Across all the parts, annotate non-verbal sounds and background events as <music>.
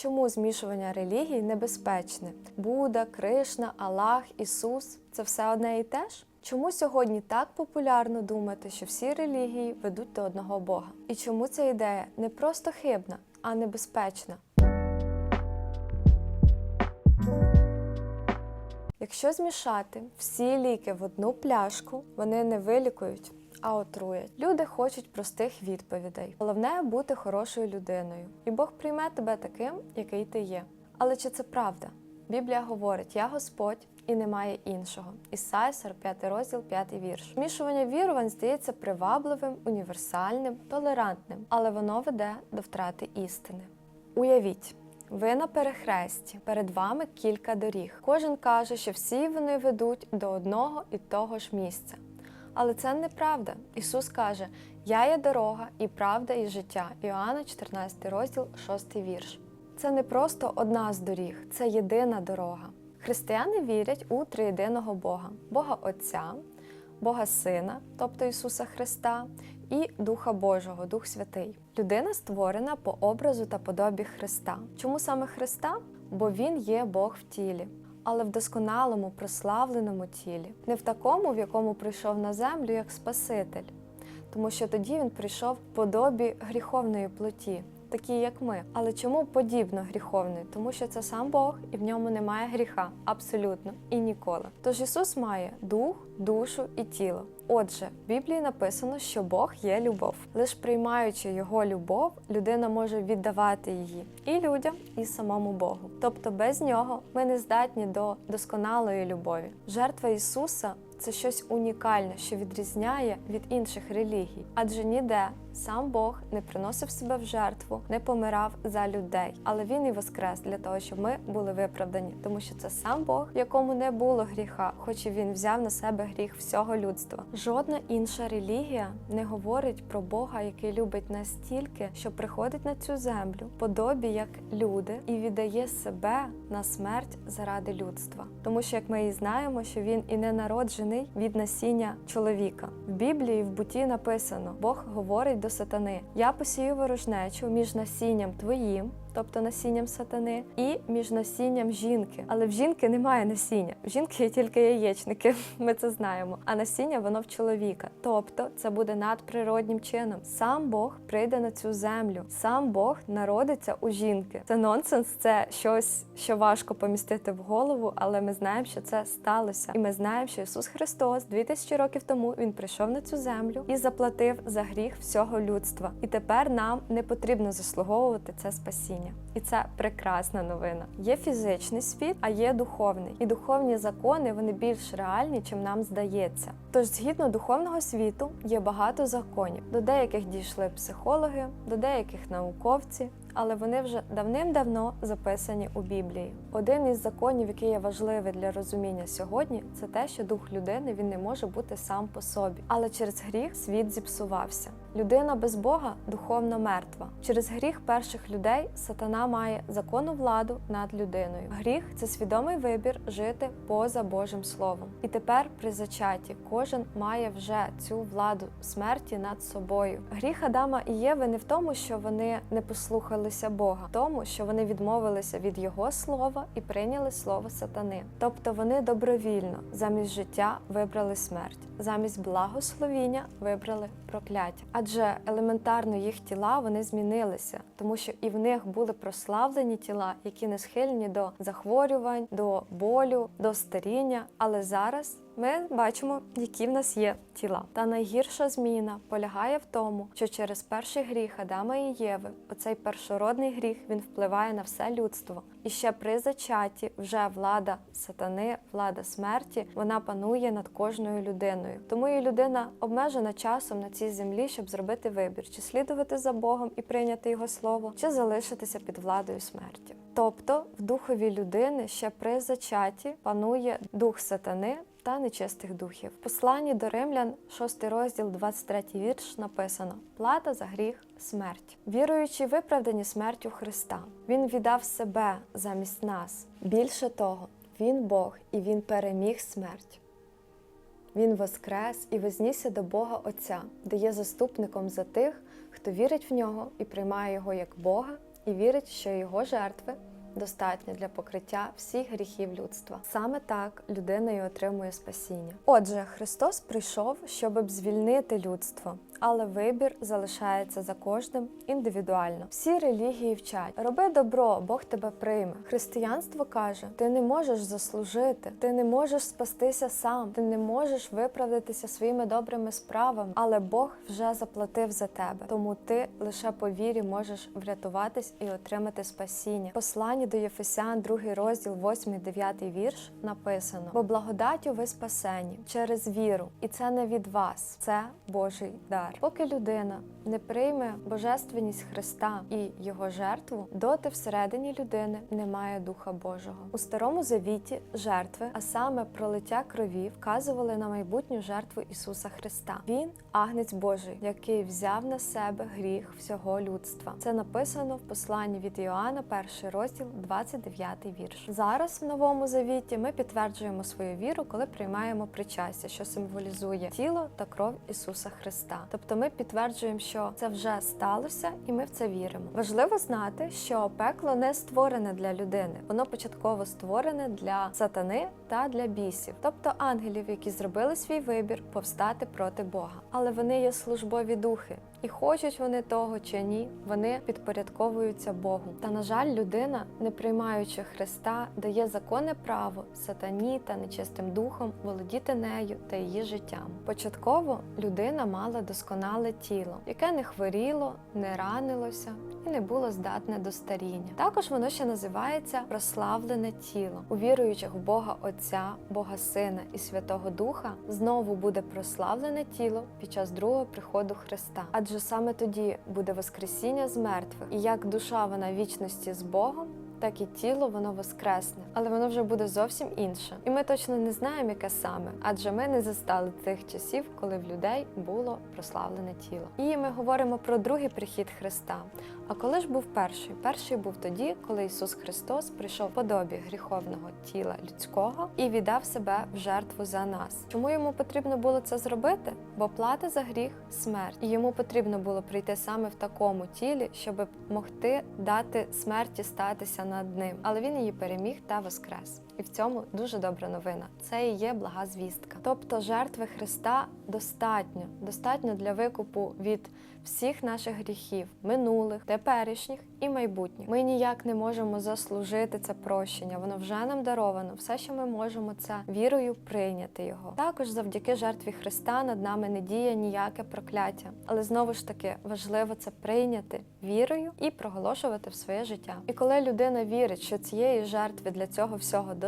Чому змішування релігій небезпечне? Будда, Кришна, Аллах, Ісус це все одне і те ж? Чому сьогодні так популярно думати, що всі релігії ведуть до одного Бога? І чому ця ідея не просто хибна, а небезпечна? Якщо змішати всі ліки в одну пляшку, вони не вилікують, а отруять. Люди хочуть простих відповідей. Головне бути хорошою людиною, і Бог прийме тебе таким, який ти є. Але чи це правда? Біблія говорить: Я Господь і немає іншого. Ісая 45 розділ, 5 вірш. Змішування вірувань здається привабливим, універсальним, толерантним, але воно веде до втрати істини. Уявіть. Ви на перехресті, перед вами кілька доріг. Кожен каже, що всі вони ведуть до одного і того ж місця. Але це неправда. Ісус каже: Я є дорога і правда, і життя. Іоанна 14 розділ, 6 вірш. Це не просто одна з доріг, це єдина дорога. Християни вірять у триєдиного Бога: Бога Отця, Бога Сина, тобто Ісуса Христа, і Духа Божого, Дух Святий. Людина створена по образу та подобі Христа. Чому саме Христа? Бо Він є Бог в тілі, але в досконалому, прославленому тілі, не в такому, в якому прийшов на землю як Спаситель, тому що тоді він прийшов в подобі гріховної плоті. Такі, як ми. Але чому подібно гріховної? Тому що це сам Бог, і в ньому немає гріха абсолютно і ніколи. Тож Ісус має дух, душу і тіло. Отже, в Біблії написано, що Бог є любов. Лиш приймаючи його любов, людина може віддавати її і людям, і самому Богу. Тобто без нього ми не здатні до досконалої любові. Жертва Ісуса це щось унікальне, що відрізняє від інших релігій, адже ніде сам Бог не приносив себе в жертву, не помирав за людей, але він і воскрес для того, щоб ми були виправдані, тому що це сам Бог, в якому не було гріха, хоч і він взяв на себе гріх всього людства. Жодна інша релігія не говорить про Бога, який любить настільки, що приходить на цю землю, подобі як люди, і віддає себе на смерть заради людства, тому що як ми і знаємо, що він і не народжений від насіння чоловіка. В Біблії в буті написано: Бог говорить до сатани: Я посію ворожнечу між насінням твоїм. Тобто насінням сатани, і між насінням жінки. Але в жінки немає насіння. В жінки є тільки яєчники, <laughs> ми це знаємо. А насіння воно в чоловіка. Тобто це буде надприроднім чином. Сам Бог прийде на цю землю, сам Бог народиться у жінки. Це нонсенс, це щось, що важко помістити в голову, але ми знаємо, що це сталося. І ми знаємо, що Ісус Христос 2000 років тому Він прийшов на цю землю і заплатив за гріх всього людства. І тепер нам не потрібно заслуговувати це спасіння. І це прекрасна новина. Є фізичний світ, а є духовний. І духовні закони вони більш реальні, чим нам здається. Тож, згідно духовного світу, є багато законів. До деяких дійшли психологи, до деяких науковці, але вони вже давним-давно записані у Біблії. Один із законів, який є важливий для розуміння сьогодні, це те, що дух людини він не може бути сам по собі. Але через гріх світ зіпсувався. Людина без Бога духовно мертва. Через гріх перших людей сатана має законну владу над людиною. Гріх це свідомий вибір жити поза Божим Словом. І тепер при зачатті кожен має вже цю владу смерті над собою. Гріх Адама і Єви не в тому, що вони не послухалися Бога, тому, що вони відмовилися від Його слова і прийняли слово сатани. Тобто вони добровільно замість життя вибрали смерть, замість благословіння вибрали прокляття. Адже елементарно їх тіла вони змінилися, тому що і в них були прославлені тіла, які не схильні до захворювань, до болю, до старіння. Але зараз ми бачимо, які в нас є тіла. Та найгірша зміна полягає в тому, що через перший гріх Адама і Єви, оцей першородний гріх, він впливає на все людство. І ще при зачатті вже влада сатани, влада смерті, вона панує над кожною людиною. Тому і людина обмежена часом на цій землі, щоб зробити вибір, чи слідувати за Богом і прийняти його слово, чи залишитися під владою смерті. Тобто в духові людини ще при зачатті панує дух сатани та нечистих духів. В посланні до римлян, 6 розділ, 23 вірш, написано: Плата за гріх смерть. Віруючи, виправдані смертю Христа. Він віддав себе замість нас. Більше того, Він Бог і Він переміг смерть. Він воскрес і вознісся до Бога Отця, де є заступником за тих, хто вірить в нього і приймає його як Бога і вірить, що його жертви достатньо для покриття всіх гріхів людства. Саме так людина і отримує спасіння. Отже, Христос прийшов, щоб звільнити людство. Але вибір залишається за кожним індивідуально. Всі релігії вчать: роби добро, Бог тебе прийме. Християнство каже: ти не можеш заслужити, ти не можеш спастися сам, ти не можеш виправдатися своїми добрими справами, але Бог вже заплатив за тебе. Тому ти лише по вірі можеш врятуватись і отримати спасіння. В Посланні до Єфесян, 2 розділ, 8-9 вірш написано: бо благодаттю ви спасені через віру, і це не від вас, це Божий дар. Поки людина не прийме божественність Христа і його жертву, доти всередині людини немає Духа Божого. У старому завіті жертви, а саме пролиття крові, вказували на майбутню жертву Ісуса Христа. Він агнець Божий, який взяв на себе гріх всього людства. Це написано в посланні від Іоанна, перший розділ, 29 вірш. Зараз в новому завіті ми підтверджуємо свою віру, коли приймаємо причастя, що символізує тіло та кров Ісуса Христа. Тобто ми підтверджуємо, що це вже сталося, і ми в це віримо. Важливо знати, що пекло не створене для людини, воно початково створене для сатани та для бісів, тобто ангелів, які зробили свій вибір повстати проти Бога. Але вони є службові духи. І хочуть вони того чи ні, вони підпорядковуються Богу. Та на жаль, людина, не приймаючи Христа, дає законне право сатані та нечистим духом володіти нею та її життям. Початково людина мала досконале тіло, яке не хворіло, не ранилося не було здатне до старіння. Також воно ще називається прославлене тіло. У віруючих в Бога Отця, Бога Сина і Святого Духа знову буде прославлене тіло під час другого приходу Христа. Адже саме тоді буде Воскресіння з мертвих, і як душа вона вічності з Богом. Так і тіло воно воскресне, але воно вже буде зовсім інше. І ми точно не знаємо, яке саме, адже ми не застали тих часів, коли в людей було прославлене тіло. І ми говоримо про другий прихід Христа. А коли ж був перший? Перший був тоді, коли Ісус Христос прийшов в подобі гріховного тіла людського і віддав себе в жертву за нас. Чому йому потрібно було це зробити? Бо плата за гріх смерть, і йому потрібно було прийти саме в такому тілі, щоб могти дати смерті статися над ним. Але він її переміг та воскрес. І в цьому дуже добра новина. Це і є блага звістка. Тобто жертви Христа достатньо, достатньо для викупу від всіх наших гріхів, минулих, теперішніх і майбутніх. Ми ніяк не можемо заслужити це прощення. Воно вже нам даровано. Все, що ми можемо, це вірою прийняти його. Також завдяки жертві Христа над нами не діє ніяке прокляття. Але знову ж таки важливо це прийняти вірою і проголошувати в своє життя. І коли людина вірить, що цієї жертви для цього всього достатньо,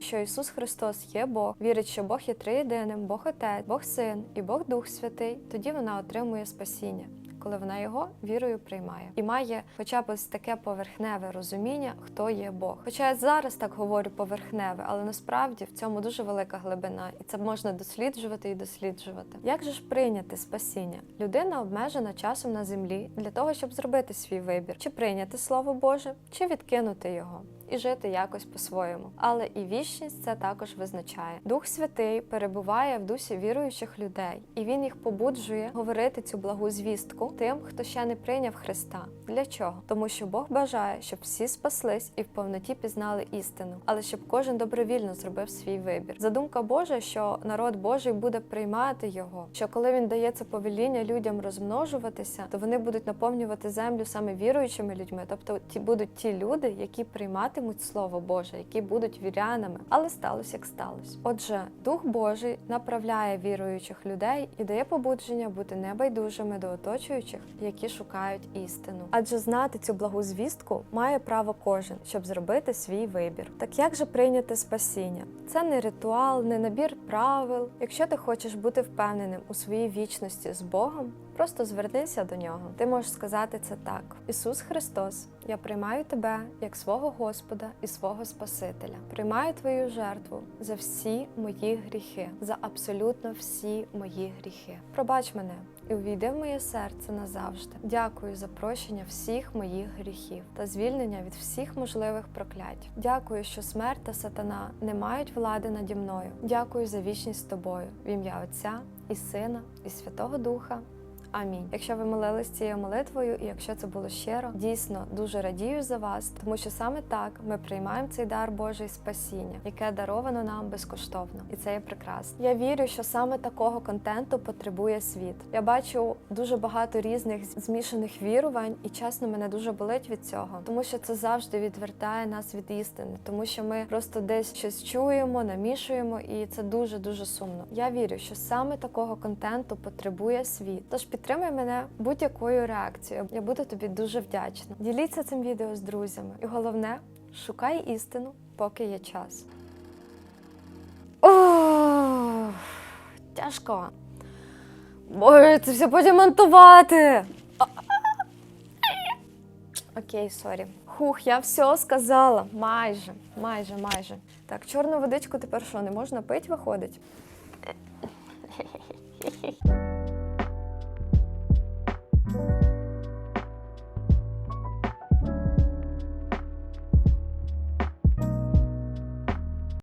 що Ісус Христос є Бог, вірить, що Бог є триєдиним, Бог Отець, Бог Син і Бог Дух Святий, тоді вона отримує спасіння. Коли вона його вірою приймає і має хоча б ось таке поверхневе розуміння, хто є Бог. Хоча я зараз так говорю поверхневе, але насправді в цьому дуже велика глибина, і це можна досліджувати і досліджувати. Як же ж прийняти спасіння? Людина обмежена часом на землі для того, щоб зробити свій вибір, чи прийняти слово Боже, чи відкинути його. І жити якось по-своєму, але і вічність це також визначає. Дух Святий перебуває в дусі віруючих людей, і він їх побуджує говорити цю благу звістку тим, хто ще не прийняв Христа. Для чого? Тому що Бог бажає, щоб всі спаслись і в повноті пізнали істину, але щоб кожен добровільно зробив свій вибір. Задумка Божа, що народ Божий буде приймати його. Що коли він дає це повеління людям розмножуватися, то вони будуть наповнювати землю саме віруючими людьми, тобто ті будуть ті люди, які прийматимуть слово Боже, які будуть вірянами. Але сталося як сталося. Отже, Дух Божий направляє віруючих людей і дає побудження бути небайдужими до оточуючих, які шукають істину. Адже знати цю благу звістку має право кожен, щоб зробити свій вибір. Так як же прийняти спасіння? Це не ритуал, не набір правил. Якщо ти хочеш бути впевненим у своїй вічності з Богом, просто звернися до нього. Ти можеш сказати це так: Ісус Христос, я приймаю тебе як свого Господа і свого Спасителя. Приймаю твою жертву за всі мої гріхи, за абсолютно всі мої гріхи. Пробач мене і увійди в моє серце назавжди. Дякую за прощення всіх моїх гріхів та звільнення від всіх можливих проклять. Дякую, що смерть та сатана не мають влади наді мною. Дякую за вічність з тобою в ім'я Отця і Сина, і Святого Духа. Амінь. Якщо ви молились цією молитвою, і якщо це було щиро, дійсно дуже радію за вас, тому що саме так ми приймаємо цей дар Божий спасіння, яке даровано нам безкоштовно, і це є прекрасно. Я вірю, що саме такого контенту потребує світ. Я бачу дуже багато різних змішаних вірувань, і чесно, мене дуже болить від цього, тому що це завжди відвертає нас від істини, тому що ми просто десь щось чуємо, намішуємо, і це дуже дуже сумно. Я вірю, що саме такого контенту потребує світ. Тож підтримай мене будь-якою реакцією. Я буду тобі дуже вдячна. Діліться цим відео з друзями, і головне, шукай істину, поки є час. Ох, тяжко. Боже, це все потім монтувати. Окей, сорі. Хух, я все сказала. Майже, майже, майже. Так, чорну водичку тепер що, не можна пити, виходить?